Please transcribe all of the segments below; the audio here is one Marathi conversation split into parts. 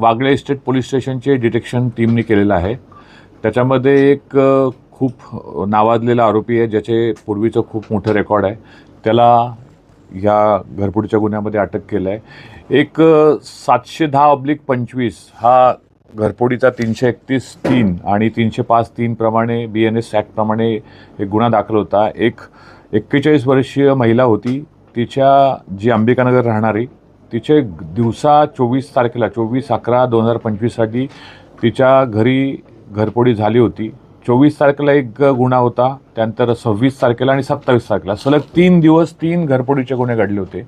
वागळे इस्टेट पोलीस स्टेशनचे डिटेक्शन टीमने केलेलं आहे. त्याच्यामध्ये एक खूप नावाजलेला आरोपी आहे ज्याचे पूर्वीचं खूप मोठं रेकॉर्ड आहे. त्याला ह्या घरपुडीच्या गुन्ह्यामध्ये अटक केलं आहे एक सातशे दहा ऑब्लिक पंचवीस हा घरपोडीचा तीनशे एकतीस तीन आणि तीनशे पाच तीनप्रमाणे बी एन एस ॲक्टप्रमाणे एक गुन्हा दाखल होता. एक एक्केचाळीस वर्षीय महिला होती. तिच्या जी अंबिकानगर राहणारी तिचे दिवसा चोवीस तारखेला चोवीस अकरा दोन हजार पंचवीससाठी तिच्या घरी घरपोडी झाली होती. चोवीस तारखेला एक गुन्हा होता त्यानंतर सव्वीस तारखेला आणि सत्तावीस तारखेला. सलग तीन दिवस तीन घरपोडीचे गुन्हे घडले होते.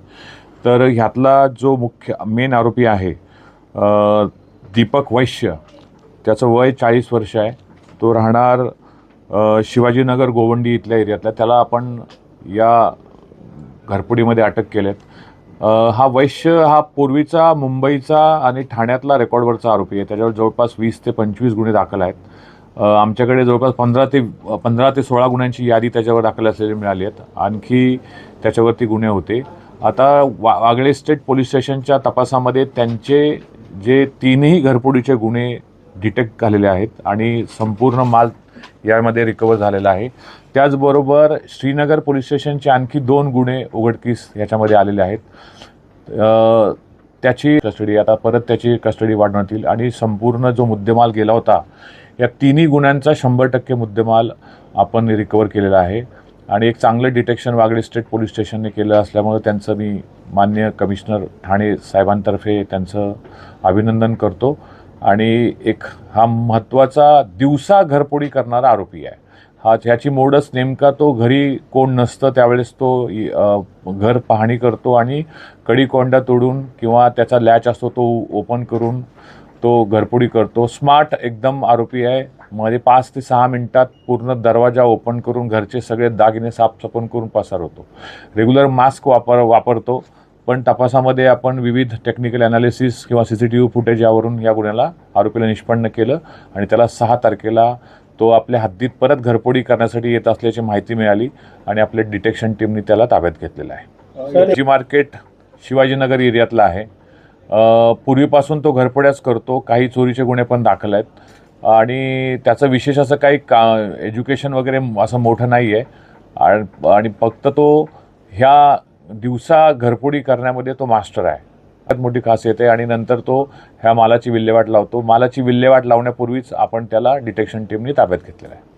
तर ह्यातला जो मुख्य मेन आरोपी आहे दीपक वैश्य त्याचं वय चाळीस वर्ष आहे. तो राहणार शिवाजीनगर गोवंडी इथल्या एरियातला. त्याला आपण या घरपुडीमध्ये अटक केल्यात. हा वैश्य हा पूर्वीचा मुंबईचा आणि ठाण्यातला रेकॉर्डवरचा आरोपी आहे. त्याच्यावर जवळपास वीस ते पंचवीस गुन्हे दाखल आहेत. आमच्याकडे जवळपास पंधरा ते पंधरा ते सोळा गुन्ह्यांची यादी त्याच्यावर दाखल असलेली मिळाली आहेत. आणखी त्याच्यावरती गुन्हे होते. आता वा वागळे स्टेट पोलीस स्टेशनच्या तपासामध्ये त्यांचे जे तीनही घरपोडीचे गुन्हे डिटेक्ट झालेले आहेत आणि संपूर्ण माल यामध्ये रिकवर झालेला आहे. त्याचबरोबर श्रीनगर पोलीस स्टेशनचे आणखी दोन गुन्हे उघडकीस याच्यामध्ये आलेले आहेत. त्याची कस्टडी आता परत त्याची कस्टडी वाढवण्यात येईल आणि संपूर्ण जो मुद्देमाल गेला होता या तिन्ही गुन्ह्यांचा शंभर टक्के मुद्देमाल आपण रिकवर केलेला आहे. आणि एक चांगलं डिटेक्शन वागळे स्टेट पोलीस स्टेशनने केलं असल्यामुळे त्यांचं मी मान्य कमिशनर ठाणे साहेबांतर्फे त्यांचं अभिनंदन करतो. आणि एक हा महत्त्वाचा दिवसा घरपोडी करणारा आरोपी आहे. हा ह्याची मोडच नेमका तो घरी कोण नसतं त्यावेळेस तो घर पाहणी करतो आणि कडीकोंडा तोडून किंवा त्याचा लॅच असतो तो ओपन करून तो घरपोडी करतो. स्मार्ट एकदम आरोपी आहे. मध्ये पाच ते सहा मिनटात पूर्ण दरवाजा ओपन करून घरचे सगळे दागिने साफसफन करून पसार होतो. रेग्युलर मास्क वापर वापरतो. पण तपासामध्ये आपण विविध टेक्निकल ॲनालिसिस किंवा C C T V footage यावरून या गुन्ह्याला आरोपीला निष्पन्न केलं आणि त्याला सहा तारखेला तो आपल्या हद्दीत परत घरपोडी करण्यासाठी येत असल्याची माहिती मिळाली आणि आपल्या डिटेक्शन टीमने त्याला ताब्यात घेतलेला आहे. जी मार्केट शिवाजीनगर एरियातला आहे. पूर्वीपासून तो घरपोड्याच करतो काही चोरीचे गुन्हे पण दाखल आहेत. आणि त्याचं विशेष असं काही का एज्युकेशन वगैरे असं मोठं नाही आहे आणि फक्त तो ह्या दिवसा घरपोडी करण्यामध्ये तो मास्टर आहे. सगळ्यात मोठी खासियत आहे आणि नंतर तो ह्या मालाची विल्हेवाट लावतो. मालाची विल्हेवाट लावण्यापूर्वीच आपण त्याला डिटेक्शन टीमने ताब्यात घेतलेला आहे.